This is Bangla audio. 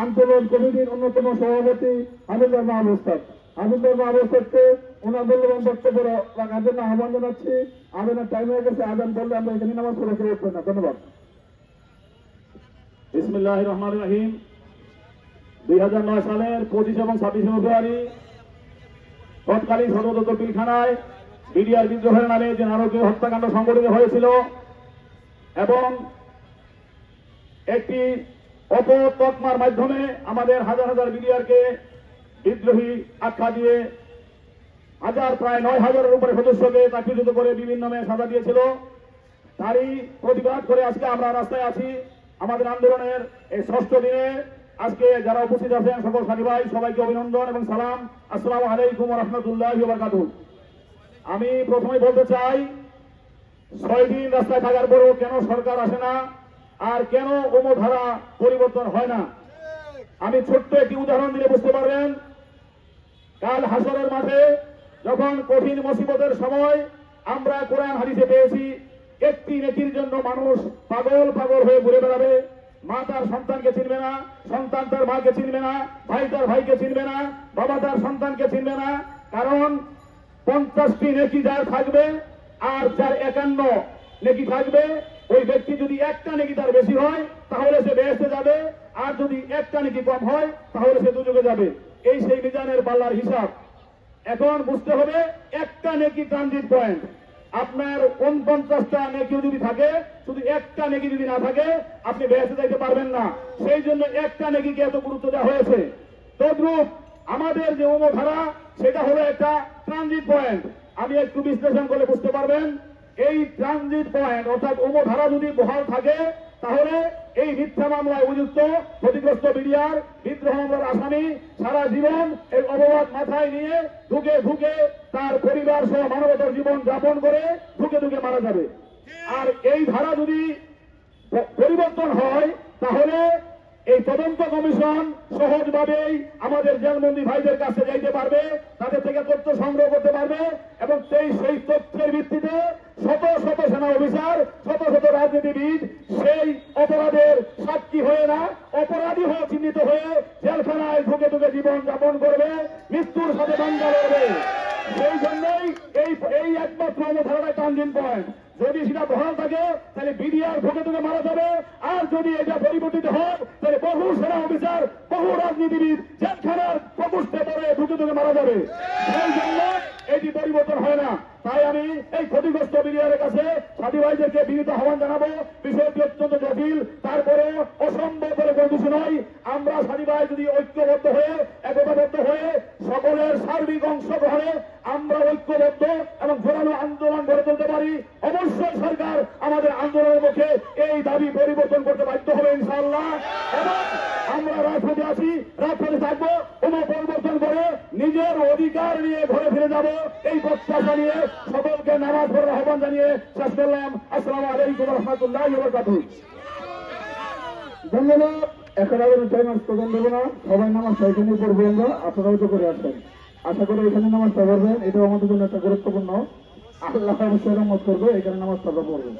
আন্দোলন কমিটির অন্যতম সভাপতি হামিদার মাহবুস্তাদ হামিদার মাহবুস্তাদকে ওনার মূল্যবান বক্তব্য রাখার জন্য আহ্বান জানাচ্ছি। আবেদনের টাইম হয়ে গেছে। আদান বললে আমরা এখানে নামাজ পড়ে ফিরে উঠবেন না। ধন্যবাদ। বিসমিল্লাহ রহমান রহিম। দুই হাজার নয় সালের পঁচিশ এবং ছাব্বিশে ফেব্রুয়ারি, তৎকালীন সদর দপ্তর পিলখানায় বিডিআর বিদ্রোহের নামে যে নারকীয় হত্যাকাণ্ড সংঘটিত হয়েছিল এবং একটি অপতকমার মাধ্যমে আমাদের হাজার হাজার বিডিআরকে বিদ্রোহী আখ্যা দিয়ে হাজার প্রায় নয় হাজারের উপরে সদস্যকে চাকরিচ্যুত করে বিভিন্ন মেয়ে সাজা দিয়েছিল। তারই প্রতিবাদ করে আজকে আমরা রাস্তায় আছি। আমাদের আন্দোলনের এই ষষ্ঠ দিনে আজকে যারা উপস্থিত আছেন সকল সাথী ভাই, সবাইকে অভিনন্দন এবং সালাম। আসসালামু আলাইকুম রহমতুল্লাহ আমি প্রথমে বলতে চাই, ছয় দিন রাস্তায় থাকার পরেও কেন সরকার আসে না? আর কেন ধারা পরিবর্তন হয় না? আমি ছোট্ট একটি উদাহরণ দিলে বুঝতে পারবেন। কাল হাসরের মাঠে যখন কঠিন মুসিবতের সময় আমরা কোরআন হাদিসে পেয়েছি, একটি নেকির জন্য মানুষ পাগল পাগল হয়ে ঘুরে বেড়াবে। মা তার সন্তানকে চিনবে না, সন্তান তার মাকে চিনবে না, ভাই তার ভাইকে চিনবে না, বাবা তার সন্তানকে চিনবে না। কারণ পঞ্চাশটি নেকি যার থাকবে আর যার একান্ন নেকি থাকবে ওই ব্যক্তি যদি একটা নেকি তার বেশি হয়, তাহলে সে বেহেস্তে যাবে। আর যদি একটা নেকি কম হয়, তাহলে সে দুযোগে যাবে। এই সেই মিজানের পাল্লার হিসাব। এখন বুঝতে হবে, একটা নেকি ট্রানজিট পয়েন্ট আপনার উনপঞ্চাশটা নেকি যদি থাকে, শুধু একটা নেকি যদি না থাকে, আপনি বেহেস্তে যাইতে পারবেন না। সেই জন্য একটা নেকিকে এত গুরুত্ব দেওয়া হয়েছে। তদ্রুপ আমাদের যে ধারা সেটা হলো একটা ট্রানজিট পয়েন্ট আমি একটু বিশ্লেষণ করে বুঝতে পারবেন। এই ট্রানজিট পয়েন্ট, অর্থাৎ ধারা যদি বহাল থাকে, তাহলে এই মিথ্যা মামলায় অভিযুক্ত ক্ষতিগ্রস্ত বিডিআর, বিদ্রোহ মামলার আসামি সারা জীবন এই অপবাদ মাথায় নিয়ে ঢুকে ঢুকে তার পরিবার সহ মানবতার জীবন যাপন করে ঢুকে ঢুকে মারা যাবে। আর এই ধারা যদি পরিবর্তন হয়, তাহলে এই তদন্ত কমিশন সহজভাবেই আমাদের জেলবন্দি ভাইদের কাছে যাইতে পারবে, তাদের থেকে তথ্য সংগ্রহ করতে পারবে এবং সেই সেই তথ্যের ভিত্তিতে শত শত সেনা অফিসার, শত শত রাজনীতিবিদ সেই অপরাধের সাক্ষী হয়ে না, অপরাধী হয়ে চিহ্নিত হয়ে জেলখানায় ঢুকে ঢুকে জীবন যাপন করবে, মৃত্যুর সাথে বাঙ্গা লড়বে। সেই জন্যই এই এই একমাত্র অবধারণায় টানজিন পয়েন্ট। যদি সেটা বহাল থাকে, তাহলে বিডিআর ঢুকে ঢুকে মারা যাবে। আর যদি এটা পরিবর্তিত হয়, তাহলে বহু সেনা অফিসার, বহু রাজনীতিবিদ জেলখানার প্রকোষ্ঠে পড়ে ঢুকে ঢুকে মারা যাবে। সেই জন্য এটি পরিবর্তন হয় না। তাই আমি এই ক্ষতিগ্রস্ত বিডিআরের কাছে সাথী ভাইদেরকে বিনীত আহ্বান জানাব। বিষয়টি অত্যন্ত জটিল। তারপরে অসম্ভব বলে কোনো কিছু নয়। আমরা সাথী ভাই যদি ঐক্যবদ্ধ হয়ে, একতাবদ্ধ হয়ে সকলের সার্বিক অংশগ্রহণে আমরা ঐক্যবদ্ধ এবং জোরালো আন্দোলন গড়ে তুলতে পারি অবশ্যই সরকার আমাদের আন্দোলনের মুখে এই দাবি পরিবর্তন করতে বাধ্য হবে ইনশাআল্লাহ এবং আমরা রাজপথে আছি, রাজপথে থাকব কোনো পরিবর্তন করে নিজের অধিকার নিয়ে ঘরে ফিরে যাব। এই প্রত্যাশা নিয়ে সকলকে নামাজ পড়ার আহ্বান জানিয়ে শেষ করলাম। আসসালামু আলাইকুম রহমতুল্লাহ ধন্যবাদ এখন টাইম স্থগন দেবো না। সবাই পড়ব আমরা আপনারাও তো করে আসবেন। আশা করি এখানে নামাজটা পড়বেন। এটাও আমাদের জন্য একটা গুরুত্বপূর্ণ। আল্লাহ অবশ্যই করবে, এখানে নামাজটা পড়বেন